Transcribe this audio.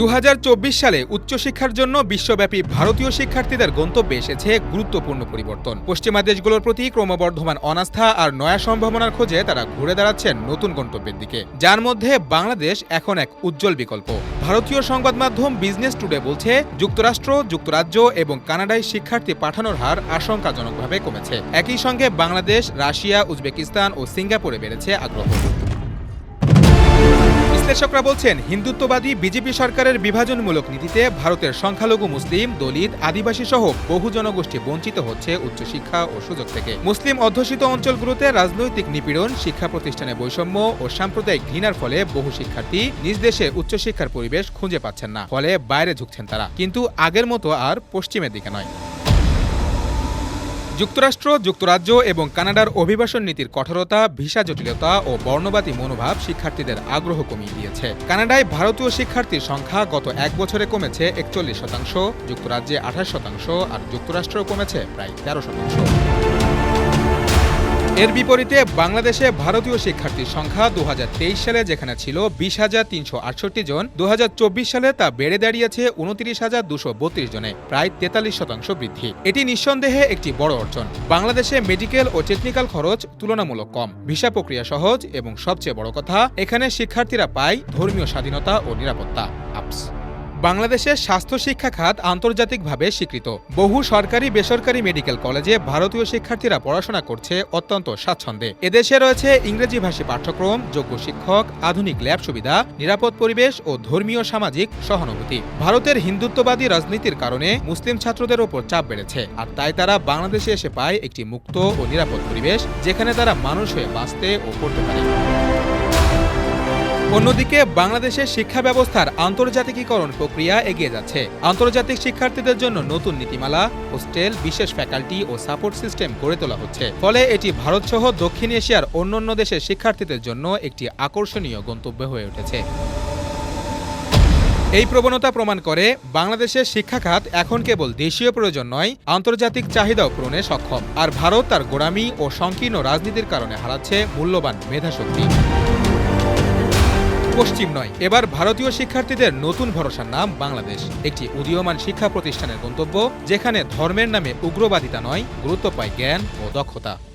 দু হাজার চব্বিশ সালে উচ্চশিক্ষার জন্য বিশ্বব্যাপী ভারতীয় শিক্ষার্থীদের গন্তব্যে এসেছে গুরুত্বপূর্ণ পরিবর্তন। পশ্চিমা দেশগুলোর প্রতি ক্রমবর্ধমান অনাস্থা আর নয়া সম্ভাবনার খোঁজে তারা ঘুরে দাঁড়াচ্ছেন নতুন গন্তব্যের দিকে। যার মধ্যে বাংলাদেশ এখন এক উজ্জ্বল বিকল্প। ভারতীয় সংবাদ মাধ্যম বিজনেস টুডে বলছে, যুক্তরাষ্ট্র, যুক্তরাজ্য এবং কানাডায় শিক্ষার্থী পাঠানোর হার আশঙ্কাজনকভাবে কমেছে। একই সঙ্গে বাংলাদেশ, রাশিয়া, উজবেকিস্তান ও সিঙ্গাপুরে বেড়েছে আগ্রহ। বিশ্লেষকরা বলছেন, হিন্দুত্ববাদী বিজেপি সরকারের বিভাজনমূলক নীতিতে ভারতের সংখ্যালঘু মুসলিম, দলিত আদিবাসী সহ বহু জনগোষ্ঠী বঞ্চিত হচ্ছে উচ্চশিক্ষা ও সুযোগ থেকে। মুসলিম অধ্যুষিত অঞ্চলগুলোতে রাজনৈতিক নিপীড়ন, শিক্ষা প্রতিষ্ঠানে বৈষম্য ও সাম্প্রদায়িক ঘৃণার ফলে বহু শিক্ষার্থী নিজ দেশে উচ্চশিক্ষার পরিবেশ খুঁজে পাচ্ছেন না, ফলে বাইরে ঝুঁকছেন তারা। কিন্তু আগের মতো আর পশ্চিমের দিকে নয়। যুক্তরাষ্ট্র, যুক্তরাজ্য এবং কানাডার অভিবাসন নীতির কঠোরতা, ভিসা জটিলতা ও বর্ণবাদী মনোভাব শিক্ষার্থীদের আগ্রহ কমিয়ে দিয়েছে। কানাডায় ভারতীয় শিক্ষার্থীর সংখ্যা গত এক বছরে কমেছে একচল্লিশ শতাংশ, যুক্তরাজ্যে আঠাশ শতাংশ আর যুক্তরাষ্ট্র কমেছে প্রায় তেরো শতাংশ। এর বিপরীতে বাংলাদেশে ভারতীয় শিক্ষার্থীর সংখ্যা দু হাজার তেইশ সালে যেখানে ছিল বিশ হাজার তিনশো আটষট্টি জন দু হাজার চব্বিশ সালে তা বেড়ে দাঁড়িয়েছে উনত্রিশ হাজার দুশো বত্রিশ জনে, প্রায় তেতাল্লিশ শতাংশ বৃদ্ধি। এটি নিঃসন্দেহে একটি বড় অর্জন। বাংলাদেশে মেডিকেল ও টেকনিক্যাল খরচ তুলনামূলক কম, ভিসা প্রক্রিয়া সহজ এবং সবচেয়ে বড় কথা, এখানে শিক্ষার্থীরা পায় ধর্মীয় স্বাধীনতা ও নিরাপত্তা আপস বাংলাদেশের স্বাস্থ্য শিক্ষা খাত আন্তর্জাতিকভাবে স্বীকৃত। বহু সরকারি বেসরকারি মেডিকেল কলেজে ভারতীয় শিক্ষার্থীরা পড়াশোনা করছে অত্যন্ত স্বাচ্ছন্দ্যে। এদেশে রয়েছে ইংরেজি ভাষী পাঠ্যক্রম, যোগ্য শিক্ষক, আধুনিক ল্যাব সুবিধা, নিরাপদ পরিবেশ ও ধর্মীয় সামাজিক সহানুভূতি। ভারতের হিন্দুত্ববাদী রাজনীতির কারণে মুসলিম ছাত্রদের ওপর চাপ বেড়েছে, আর তাই তারা বাংলাদেশে এসে পায় একটি মুক্ত ও নিরাপদ পরিবেশ, যেখানে তারা মানুষ হয়ে বাঁচতে ও পড়তে পারে। অন্যদিকে, বাংলাদেশের শিক্ষা ব্যবস্থার আন্তর্জাতিকীকরণ প্রক্রিয়া এগিয়ে যাচ্ছে। আন্তর্জাতিক শিক্ষার্থীদের জন্য নতুন নীতিমালা, হোস্টেল, বিশেষ ফ্যাকাল্টি ও সাপোর্ট সিস্টেম গড়ে তোলা হচ্ছে। ফলে এটি ভারত সহ দক্ষিণ এশিয়ার অন্যান্য দেশের শিক্ষার্থীদের জন্য একটি আকর্ষণীয় গন্তব্য হয়ে উঠেছে। এই প্রবণতা প্রমাণ করে, বাংলাদেশের শিক্ষা খাত এখন কেবল দেশীয় প্রয়োজন নয়, আন্তর্জাতিক চাহিদাও পূরণে সক্ষম। আর ভারত তার গোড়ামি ও সংকীর্ণ রাজনীতির কারণে হারাচ্ছে মূল্যবান মেধাশক্তি। পশ্চিম নয়। এবার ভারতীয় শিক্ষার্থীদের নতুন ভরসার নাম বাংলাদেশ। একটি উদীয়মান শিক্ষা প্রতিষ্ঠানের গন্তব্য, যেখানে ধর্মের নামে উগ্রবাদিতা নয়, গুরুত্ব পায় জ্ঞান ও দক্ষতা।